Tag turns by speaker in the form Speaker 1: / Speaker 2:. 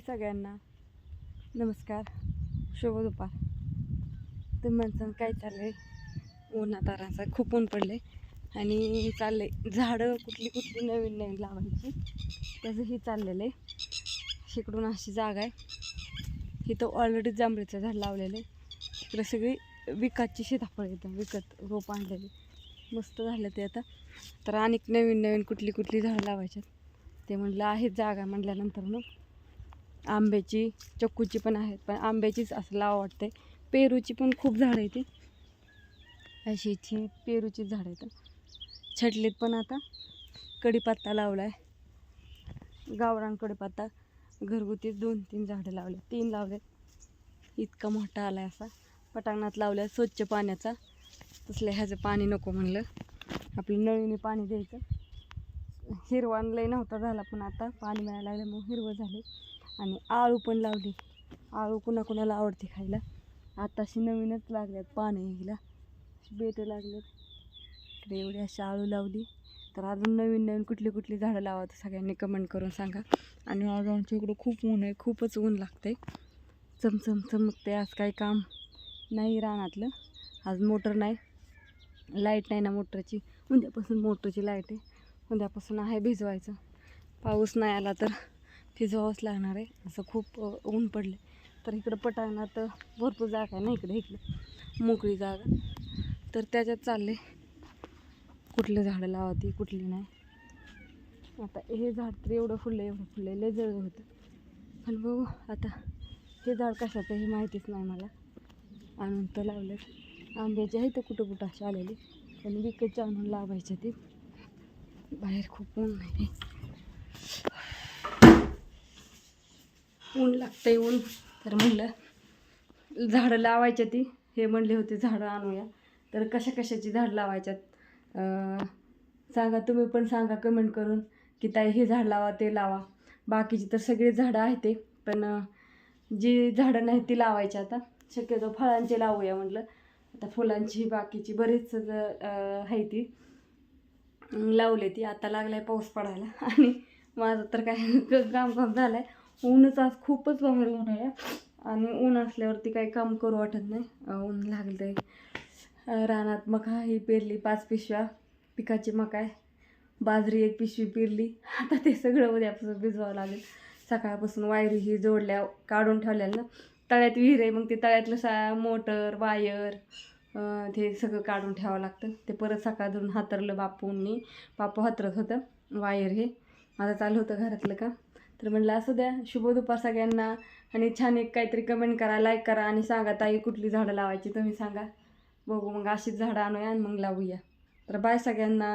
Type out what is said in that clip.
Speaker 1: सगळ्यांना नमस्कार. शुभ दुपार. तर माणसानं काय चाललं आहे ताराचा खूप ऊन पडलं आहे आणि चाललं आहे झाडं कुठली कुठली नवीन नवीन लावायची. त्याचंही चाललेलं आहे. शिकडून अशी जागा आहे. इथं ऑलरेडी जांभळीचं झाड लावलेलं आहे. इकडं सगळी विकतची सीताफळ येतं. विकत रोप आणलेली. मस्त झालं ते आता. तर अनेक नवीन नवीन कुठली कुठली झाडं लावायच्यात. ते म्हणलं आहे जागा म्हटल्यानंतर मग आंब्याची चक्कूची पण आहेत पण आंब्याचीच असं लावा वाटते. पेरूची पण खूप झाडं आहे ती अशीची पेरूची झाडं आहेत. छटलीत पण आता कडीपत्ता लावला आहे गावरान कडीपत्ता घरगुती दोन तीन झाडं लावले. तीन लावले. इतका मोठा आला आहे असा. पटांगणात लावल्या स्वच्छ पाण्याचा. तसलं ह्याचं पाणी नको म्हणलं. आपलं नळीने पाणी द्यायचं. हिरवा लय नव्हता झाला पण आता पाणी मिळायला लागल्यामुळे हिरवं झाले. आणि आळू पण लावली. आळू कुणा कुणाला आवडते खायला. आताशी नवीनच लागल्यात पाणी हिला बेटं लागलेत तिकडे एवढी अशी आळू लावली. तर अजून नवीन नवीन कुठली कुठली झाडं लावा तर सगळ्यांनी कमेंट करून सांगा. आणि आज आमच्या इकडं खूप ऊन आहे खूपच ऊन लागतंय. चमचम चमकते आज काही काम नाही रानातलं. आज मोटर नाही. लाइट नाही ना मोटरची. उद्यापासून मोटरची लाइट आहे. उद्यापासून आहे भिजवायचं. पाऊस नाही आला तर भिजवावंच लागणार आहे. असं खूप ऊन पडले तर इकडं पटांगणात भरपूर जागा आहे ना इकडे इकडे. मोकळी जागा. तर त्याच्यात चालले कुठले झाडं लावाती कुठली नाही. आता हे झाड तर एवढं फुललं एवढं फुललं लय जळ होतं. पण बघू आता हे झाड कशाचं हे माहितीच नाही मला. आणून तर लावलं आंब्याचे आहे तर कुठं कुठं असे आलेले. पण विकतचे आणून लावायचे ते. बाहेर खूप ऊन नाही ऊन लागतंय ऊन. तर म्हणलं झाडं लावायच्या ती. हे म्हणले होते झाडं आणूया. तर कशा कशाची झाडं लावायच्यात? सांगा तुम्ही पण सांगा कमेंट करून की ताई हे झाड लावा ते लावा. बाकीची तर सगळी झाडं आहेत ते. पण जी झाडं नाही ती लावायची आता. शक्यतो फळांची लावूया म्हटलं आता फुलांची बाकीची बरीच आहे ती. लावले ती. आता लागलाय पाऊस पडायला. आणि माझं तर काय काम काम आहे ऊनच आज खूपच बाहेर ऊन आहे आणि ऊन असल्यावरती काही काम करू वाटत नाही. ऊन लागलं आहे रानात मका ही पेरली पाच पिशव्या. पिकाची मका आहे. बाजरी एक पिशवी पेरली. आता ते सगळं उद्यापासून भिजवावं लागेल. सकाळपासून वायरी ही जोडल्या काढून ठेवल्या ना. तळ्यात विहीर आहे मग ते तळ्यातलं सा मोटर वायर ते सगळं काढून ठेवावं लागतं. ते परत सकाळ धरून हातरलं बापूंनी. बापू हातरत होतं. वायर हे. माझं चालू होतं घरातलं का तर म्हणलं असू द्या. शुभ दुपार सगळ्यांना. आणि छान एक काहीतरी कमेंट करा लाईक करा आणि सांगा ताई कुठली झाडं लावायची? तुम्ही सांगा. बघू मग अशीच झाडं आणूया आणि मग लावूया. तर बाय सगळ्यांना.